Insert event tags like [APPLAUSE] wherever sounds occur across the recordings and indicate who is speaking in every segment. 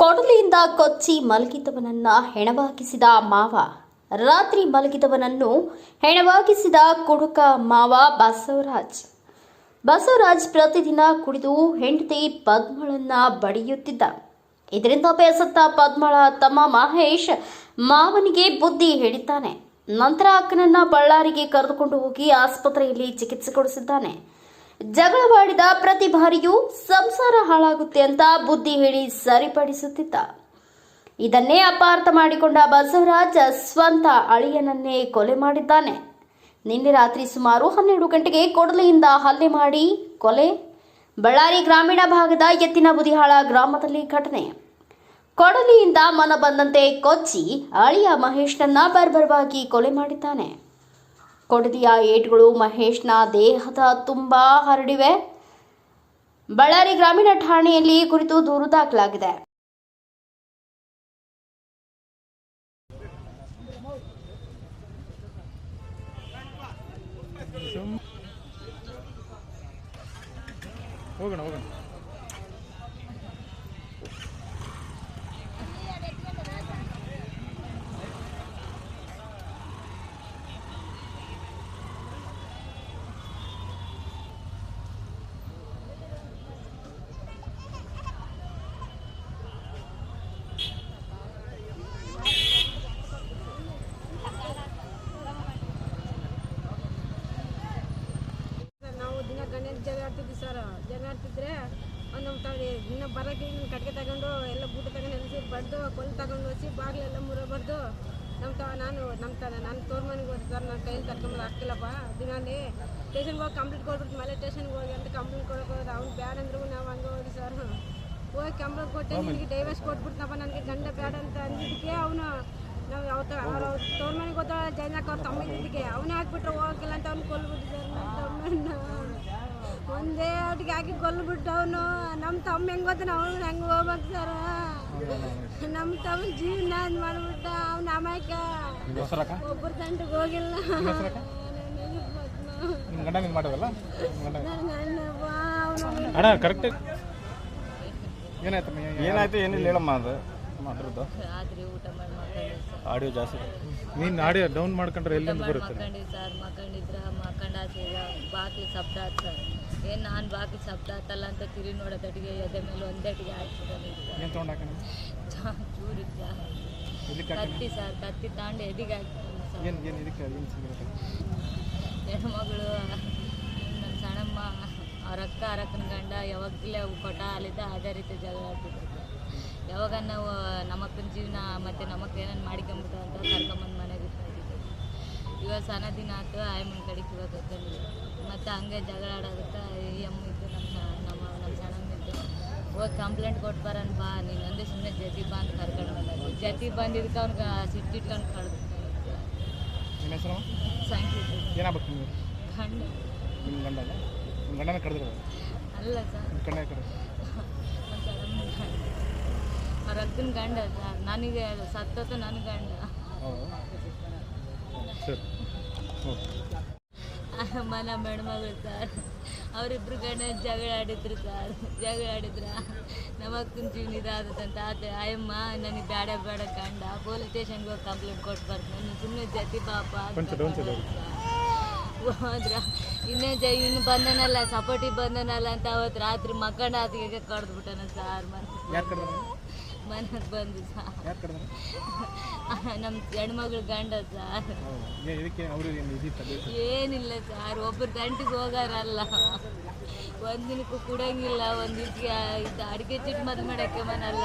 Speaker 1: ಕೊಡಲಿಯಿಂದ ಕೊಚ್ಚಿ ಮಲಗಿದವನನ್ನ ಹೆಣವಾಗಿಸಿದ ಮಾವ. ರಾತ್ರಿ ಮಲಗಿದವನನ್ನು ಹೆಣವಾಗಿಸಿದ ಕುಡುಕ ಮಾವ ಬಸವರಾಜ್. ಬಸವರಾಜ್ ಪ್ರತಿದಿನ ಕುಡಿದು ಹೆಂಡತಿ ಪದ್ಮಳನ್ನ ಬಡಿಯುತ್ತಿದ್ದ. ಇದರಿಂದ ಬೇಸತ್ತ ಪದ್ಮಳ ತಮ್ಮ ಮಹೇಶ್ ಮಾವನಿಗೆ ಬುದ್ಧಿ ಹೇಳಿದ್ದಾನೆ ನಂತರ ಅಕ್ಕನನ್ನ ಬಳ್ಳಾರಿಗೆ ಕರೆದುಕೊಂಡು ಹೋಗಿ ಆಸ್ಪತ್ರೆಯಲ್ಲಿ ಚಿಕಿತ್ಸೆ ಕೊಡಿಸಿದ್ದಾನೆ. ಜಗಳವಾಡಿದ ಪ್ರತಿ ಬಾರಿಯೂ ಸಂಸಾರ ಹಾಳಾಗುತ್ತೆ ಅಂತ ಬುದ್ಧಿ ಹೇಳಿ ಸರಿಪಡಿಸುತ್ತಿದ್ದ. ಇದನ್ನೇ ಅಪಾರ್ಥ ಮಾಡಿಕೊಂಡ ಬಸವರಾಜ ಸ್ವಂತ ಅಳಿಯನನ್ನೇ ಕೊಲೆ ಮಾಡಿದ್ದಾನೆ. ನಿನ್ನೆ ರಾತ್ರಿ ಸುಮಾರು ಹನ್ನೆರಡು ಗಂಟೆಗೆ ಕೊಡಲಿಯಿಂದ ಹಲ್ಲೆ ಮಾಡಿ ಕೊಲೆ. ಬಳ್ಳಾರಿ ಗ್ರಾಮೀಣ ಭಾಗದ ಎತ್ತಿನ ಬುದಿಹಾಳ ಗ್ರಾಮದಲ್ಲಿ ಘಟನೆ. ಕೊಡಲಿಯಿಂದ ಮನ ಬಂದಂತೆ ಕೊಚ್ಚಿ ಅಳಿಯ ಮಹೇಶ್ನನ್ನ ಬರ್ಬರವಾಗಿ ಕೊಲೆ ಮಾಡಿದ್ದಾನೆ. ಕೊಡಲಿಯ ಏಟ್ಗಳು ಮಹೇಶ್ನ ದೇಹದ ತುಂಬ ಹರಡಿವೆ. ಬಳ್ಳಾರಿ ಗ್ರಾಮೀಣ ಠಾಣೆಯಲ್ಲಿ ಈ ಕುರಿತು ದೂರು ದಾಖಲಾಗಿದೆ.
Speaker 2: ಹೋಗೋಣ ಹೋಗೋಣ
Speaker 3: ಸರ್, ನಾವು ಆಡ್ತಿದ್ವಿ ಸರ್ ಜಗಾಡ್ತಿದ್ರೆ ನಮ್ಮ ತಾವ್ ದಿನ ಬರೋಕೆ ಇನ್ನು ಕಟ್ಗೆ ತಗೊಂಡು ಎಲ್ಲ ಬೂಟ ತಗೊಂಡು ಎಲ್ಸಿ ಬಡ್ದು ಕೊಲ್ ತಗೊಂಡು ಹೋಸಿ ಬಾಗಿಲೆಲ್ಲ ಮುರ ಬಡ್ದು ನಮ್ಮ ತಾವ ನಾನು ನಮ್ಮ ತ ನಾನು ತೋರ್ಮನಿಗೆ ಮನೆಗೆ ಹೋಗಿ ಸರ್ ನನ್ನ ಕೈಯಲ್ಲಿ ತರ್ಕೊಂಬಲ್ಲ ಆಗ್ತಿಲ್ಲಪ್ಪ ದಿನಾಲಿ ಸ್ಟೇಷನ್ಗೆ ಹೋಗಿ ಕಂಪ್ಲೇಂಟ್ ಕೊಟ್ಬಿಟ್ಟು ಮೇಲೆ ಸ್ಟೇಷನ್ಗೆ ಹೋಗಿ ಅಂತ ಕಂಪ್ಲೀಟ್ ಕೊಡೋಕೆ ಹೋದ. ಅವ್ನು ಬ್ಯಾಡ ಅಂದ್ರು ನಾವು ಹಂಗೆ ಹೋಗಿ ಸರ್. ಹೋಗಿ ಕಂಪ್ಲೀಟ್ ಕೊಟ್ಟೆ ನಿನಗೆ ಡೈವರ್ಸ್ ಕೊಟ್ಬಿಡ್ತಪ್ಪ ನನಗೆ ಗಂಡ ಬ್ಯಾಡ ಅಂತ ಅಂದಿದ್ದಕ್ಕೆ ಅವನು ನಾವು ಅವತ್ತು ಅವ್ರ ತೋರ್ ಮನೆಗೆ ಹೋದ ಜೈನಾಕ್ ಅವ್ರ ತಮ್ಮ ಇದ್ದಿದ್ದಕ್ಕೆ ಅವನೇ ಹಾಕ್ಬಿಟ್ರೆ ಹೋಗಿಲ್ಲ ಅಂತ ಅವ್ನು ಕೊಲ್ಬಿಟ್ಟು ಸರ್. ನನ್ನ ತಮ್ಮನ್ನ ಒಂದೇ ಒಟ್ಟಿಗೆ ಹಾಕಿ ಕೊಲ್ಬಿಟ್ಟವನು ಅವನು ನಮ್ಮ ತಮ್ಮ ಹೆಂಗ್ ಗೊತ್ತಾನ ಅವನು ಹೆಂಗೆ ಹೋಗ್ಬೇಕು ಸರ್? ನಮ್ಮ ತಮ್ಮ ಜೀವನ ಅದ್ ಮಾಡ್ಬಿಟ್ಟ. ಅವ್ನ ಅಮಾಯಕ. ಒಬ್ಬರ ತಂಟಕ್ಕೆ ಹೋಗಿಲ್ಲ.
Speaker 2: ಅಣ್ಣ ಕರೆಕ್ಟ್ ಏನಾಯ್ತಮ್ಮ
Speaker 4: ಏನಾಯ್ತು ಏನಿಲ್ಲ ಹೇಳಮ್ಮ ಅದು?
Speaker 5: ಮಾಡಿ
Speaker 4: ಆಡಿಯೋ ಜಾಸ್ತಿ.
Speaker 2: ನೀನು ಆಡಿಯೋ ಡೌನ್ ಮಾಡ್ಕೊಂಡ್ರೆ ಎಲ್ಲಿಂದ ಬರುತ್ತೆ?
Speaker 5: ಮಕ್ಕಂಡಿದ್ರ ಮಕ್ಕಂಡಾತಿದ ಬಾಕ್ಲಿ ಶಬ್ದ ಆತ್ ಸರ್. ಏನು ನಾನು ಬಾಕಿ ಆತಲ್ಲ ಅಂತ ತಿರುಗಿ ನೋಡೋದಟ್ಟಿಗೆ ಎದೆ ಮೇಲೆ ಒಂದೇ ಹಾಕ್ಬಿಟ್ಟು ಚೂರು ಕತ್ತಿ ಸರ್ ಕತ್ತಿ ತಾಂಡು ಎದಿಗೆ
Speaker 2: ಸಿಗುತ್ತೆ?
Speaker 5: ಹೆಣ್ಮಗಳು ನನ್ನ ಸಣ್ಣಮ್ಮ ಅವ್ರ ಅಕ್ಕ ಅವ್ರ ಅಕ್ಕನ ಗಂಡ ಯಾವಾಗಲೇ ಕೊಟ್ಟ ಅಲ್ಲಿದ್ದ ಅದೇ ರೀತಿ ಜಗಳ ಆಡ್ತಿದ್ರು ಯಾವಾಗ ನಾವು ನಮ್ಮಕ್ಕನ ಜೀವನ ಮತ್ತು ನಮ್ಮಕ್ಕ ಏನೇನು ಮಾಡ್ಕೊಂಬಿಟ್ಟು ಅಂತ ಕರ್ಕೊಂಬಂದು ಮನೆಗೆ ಇಟ್ಕೊಂಡಿದ್ದೆ ಇವಾಗ ಸಣ್ಣ ದಿನ ಆಯ್ತು ಆಯಮ್ಮನ ಕಡೆಗೆ ಇವಾಗ ಗೊತ್ತಿಲ್ಲ ಹಂಗೆ ಜಗಳ ಆಡೋದಕ್ಕೆ ಈ ಅಮ್ಮ ಇದ್ದು ನಮ್ಮ ನಮ್ಮ ನಮ್ಮ ಸಣ್ಣಮ್ಮ ಇದ್ದು ಹೋಗಿ ಕಂಪ್ಲೇಂಟ್ ಕೊಟ್ಟು ಬರೋಣ ಬಾ ನೀನು ಒಂದೇ ಸುಮ್ಮನೆ ಜತಿ ಬಾ ಅಂತ ಕರ್ಕೊಂಡು ಬಂದ ಜತಿ ಬಂದಿದ್ದಕ್ಕೆ ಅವ್ನಿಗೆ ಸಿಟ್ಟಿಟ್ಕೊಂಡು ಕಳೆದು ಸಂಗೀತ
Speaker 2: ಏನಾಗ್ಬೇಕು ನಿಮಗೆ
Speaker 5: ಗಂಡ.
Speaker 2: ನಿಮ್ಮ ಗಂಡ ಅಲ್ಲ ನಿಮ್ಮ ಗಂಡನ ಕರೆದಿರೋದು?
Speaker 5: ಅಲ್ಲ ಸರ್ ಅವ್ರ ಅಕ್ಕನ ಗಂಡ ಸರ್ ನನಗೆ ಸತ್ತ ನನ್ನ ಗಂಡ.
Speaker 2: ಹೌದು. ಸರಿ. ಓಕೆ.
Speaker 5: ಮನ ಹೆಣ್ಮಗಳು ಸರ್ ಅವರಿಬ್ರು ಗಂಡ ಜಗಳ ಆಡಿದ್ರು ಸರ್ ಜಗಳ ಆಡಿದ್ರ ನಮ್ಮ ಅಕ್ಕನ ಜೀವನ ಇದಾದಂತ ಆತ ಅಯ್ಯಮ್ಮ ನನಗೆ ಬೇಡ ಬೇಡ ಕಂಡ ಪೊಲೀಸ್ ಸ್ಟೇಷನ್ಗೆ ಹೋಗಿ ಕಂಪ್ಲೇಂಟ್ ಕೊಟ್ಟು ಬರ್ತೀನಿ ನಾನು ಸುಮ್ಮನೆ ಜತಿ ಪಾಪ ಹೋದ್ರ ಇನ್ನೇ ಜ ಇನ್ನು ಬಂದನಲ್ಲ ಸಪೋರ್ಟಿಗೆ ಬಂದನಲ್ಲ ಅಂತ ಅವತ್ತು ರಾತ್ರಿ ಮಕ್ಕಂಡ ಆತಿಗೆ ಕಡ್ದು ಬಿಟ್ಟನ ಸರ್
Speaker 2: ಮತ್ತೆ
Speaker 5: ಮನೆಗೆ ಬಂದು ಸರ್ [LAUGHS] ನಮ್ಮ ಹೆಣ್ಮಗಳು ಗಂಡ ಸರ್ ಏನಿಲ್ಲ ಸರ್ ಒಬ್ಬರು ಗಂಟಿಗೆ ಹೋಗಾರಲ್ಲ. ಒಂದು ದಿನಕ್ಕೂ ಕುಡಂಗಿಲ್ಲ ಒಂದು ಇದಕ್ಕೆ ಇದು ಅಡಿಗೆ ಚಿಟ್ಟು ಮದ್ದು ಮಾಡೋಕ್ಕೆ ಮನಲ್ಲ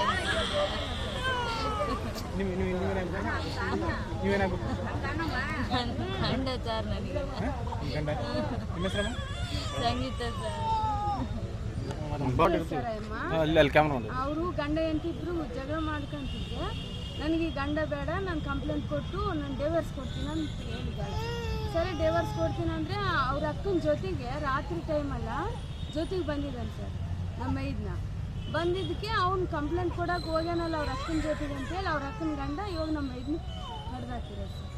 Speaker 5: ಗಂಡ ಸರ್ ನನಗೆ. ಸಂಗೀತ ಸರ್
Speaker 4: ಅಲ್ಲಿ ಅಲ್ಲಿ ಕ್ಯಾಮ್ರಾ ನೋಡಿ
Speaker 3: ಅವರು ಗಂಡ ಎಂತಿದ್ರು ಜಗಳ ಮಾಡ್ಕೊಂತಿದ್ದೆ ನನಗೆ ಗಂಡ ಬೇಡ ನಾನು ಕಂಪ್ಲೇಂಟ್ ಕೊಟ್ಟು ನಾನು ಡೇವರ್ಸ್ ಕೊಡ್ತೀನಿ ಅಂತ ಹೇಳಿದ್ದಾಳೆ ಸರಿ ಡೇವರ್ಸ್ ಕೊಡ್ತೀನಿ ಅಂದರೆ ಅವ್ರ ಅಕ್ಕನ ಜೊತೆಗೆ ರಾತ್ರಿ ಟೈಮಲ್ಲ ಜೊತೆಗೆ ಬಂದಿದ್ದಾನೆ ಸರ್ ನಮ್ಮ ಇದನ್ನ ಬಂದಿದ್ದಕ್ಕೆ ಅವ್ನು ಕಂಪ್ಲೇಂಟ್ ಕೊಡೋಕೆ ಹೋಗ್ಯಾನಲ್ಲ ಅವ್ರ ಅಕ್ಕನ ಜೊತೆಗೆ ಅಂತೇಳಿ ಅವ್ರ ಅಕ್ಕನ ಗಂಡ ಇವಾಗ ನಮ್ಮ ಇದನ್ನ ಹೊಡೆದಾಕಿರೋದು ಸರ್.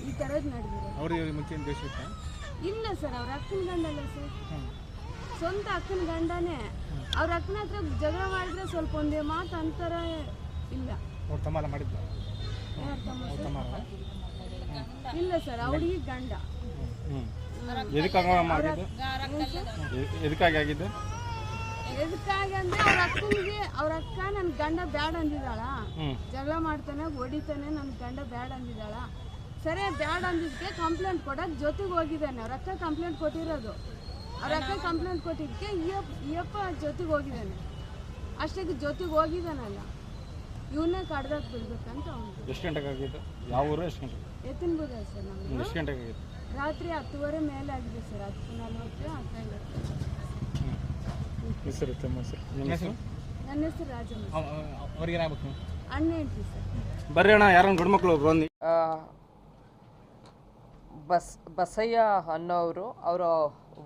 Speaker 3: ಈ ಥರದ್ದು
Speaker 2: ಇತ್ತಾ?
Speaker 3: ಇಲ್ಲ ಸರ್ ಅವ್ರ ಅಕ್ಕನ ಗಂಡ ಅಲ್ಲ ಸರ್. ಸ್ವಂತ ಅಕ್ಕನ ಗಂಡನೇ ಅವ್ರ ಅಕ್ಕನ ಹತ್ರ ಜಗಳ ಮಾಡಿದ್ರೆ ಸ್ವಲ್ಪ ಒಂದೇ ಮಾತು ಅಂತರ ಇಲ್ಲ.
Speaker 2: ಅವ್ರ ತಮ್ಮ ಎಲ್ಲ ಮಾಡಿದ್ದ?
Speaker 3: ಇಲ್ಲ ಸರ್ ಅವ್ರಿಗೆ ಗಂಡ.
Speaker 4: ಎದಕ್ಕಾಗ ಆಗಿದ್ದು? ಎದಕ್ಕಾಗಿ
Speaker 3: ಅಂದ್ರೆ ಅವ್ರ ಅಕ್ಕನಿಗೆ ಅವ್ರ ಅಕ್ಕ ನನ್ ಗಂಡ ಬ್ಯಾಡ ಅಂದಿದ್ದಾಳ. ಜಗಳ ಮಾಡ್ತಾನೆ ಹೊಡಿತಾನೆ ನನ್ನ ಗಂಡ ಬ್ಯಾಡ ಅಂದಿದ್ದಾಳ. ಸರಿ ಬ್ಯಾಡ ಅಂದಿದ್ದಕ್ಕೆ ಕಂಪ್ಲೇಂಟ್ ಕೊಡಕ್ ಜೊತೆಗೆ ಹೋಗಿದ್ದಾನೆ ಅವ್ರ ಅಕ್ಕ ಕಂಪ್ಲೇಂಟ್ ಕೊಟ್ಟಿರೋದು. ಅವ್ರ ಅಕ್ಕ ಕಂಪ್ಲೇಂಟ್ ಕೊಟ್ಟಿದ್ದಕ್ಕೆ ಈಯಪ್ಪ ಈಯಪ್ಪ ಜೊತೆಗೆ ಹೋಗಿದ್ದಾನೆ. ಅಷ್ಟಕ್ಕೆ ಜೊತೆಗೆ ಹೋಗಿದ್ದಾನಲ್ಲ. ಇವನ್ನೇ ಕಡ್ದಾಗ ಬಿಡ್ಬೇಕಂತ ಅವನು
Speaker 4: ಎಷ್ಟು ಗಂಟೆಗೆ ಆಗಿದ್ದು? ಯಾವ ಊರು ಎಷ್ಟು ಗಂಟೆಗೆ?
Speaker 3: ಎತ್ತಿನ ಸರ್
Speaker 4: ಎಷ್ಟು ಗಂಟೆಗೆ
Speaker 3: ರಾತ್ರಿ ಹತ್ತುವರೆ ಮೇಲೆ ಆಗಿದೆ ಸರ್. ಹತ್ತು ನಲ್ವತ್ತು
Speaker 2: ಹೆಸರು ತಮ್ಮ ಹೆಸರು? ನಿಮ್ಮ ಹೆಸರು?
Speaker 3: ನನ್ನ ಹೆಸರು ರಾಜಮ್ಮ.
Speaker 2: ಅವ್ರಿಗೆ ಏನಾಗ್ಬೇಕು
Speaker 3: ಅಣ್ಣ ಹೇಳ್ತೀವಿ ಸರ್.
Speaker 4: ಬರ್ರಿ ಅಣ್ಣ ಯಾರನ್ನ ಗಂಡು ಮಕ್ಕಳು ಬಂದು
Speaker 6: ಆ, ಬಸ್, ಬಸಯ್ಯ ಅನ್ನೋರು ಅವರ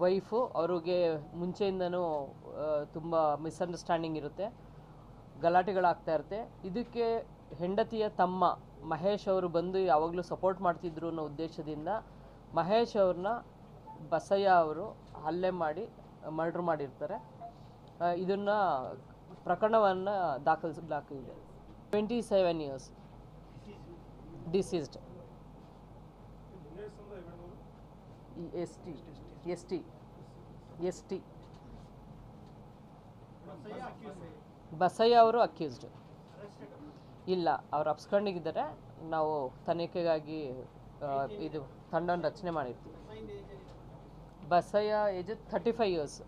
Speaker 6: ವೈಫು, ಅವ್ರಿಗೆ ಮುಂಚೆಯಿಂದನೂ ತುಂಬ ಮಿಸ್ಅಂಡರ್ಸ್ಟ್ಯಾಂಡಿಂಗ್ ಇರುತ್ತೆ. ಗಲಾಟೆಗಳಾಗ್ತಾ ಇರುತ್ತೆ. ಇದಕ್ಕೆ ಹೆಂಡತಿಯ ತಮ್ಮ ಮಹೇಶ್ ಅವರು ಬಂದು ಯಾವಾಗಲೂ ಸಪೋರ್ಟ್ ಮಾಡ್ತಿದ್ರು ಅನ್ನೋ ಉದ್ದೇಶದಿಂದ ಮಹೇಶ್ ಅವ್ರನ್ನ ಬಸಯ್ಯ ಅವರು ಹಲ್ಲೆ ಮಾಡಿ, ಮರ್ಡ್ರ್ ಮಾಡಿರ್ತಾರೆ. ಇದನ್ನು ಪ್ರಕರಣವನ್ನು ದಾಖಲಿಸಲಾಗಿದೆ twenty seven years. Deceased. S T S T S T Basayya ಅವರು ಅಕ್ಯೂಸ್ಡ್. ಇಲ್ಲ, ಅವ್ರು ಅಪ್ಸ್ಕೊಂಡಿದ್ದಾರೆ ನಾವು ತನಿಖೆಗಾಗಿ ಇದು ತಂಡವನ್ನು ರಚನೆ ಮಾಡಿರ್ತೀವಿ. Basayya, age thirty five years.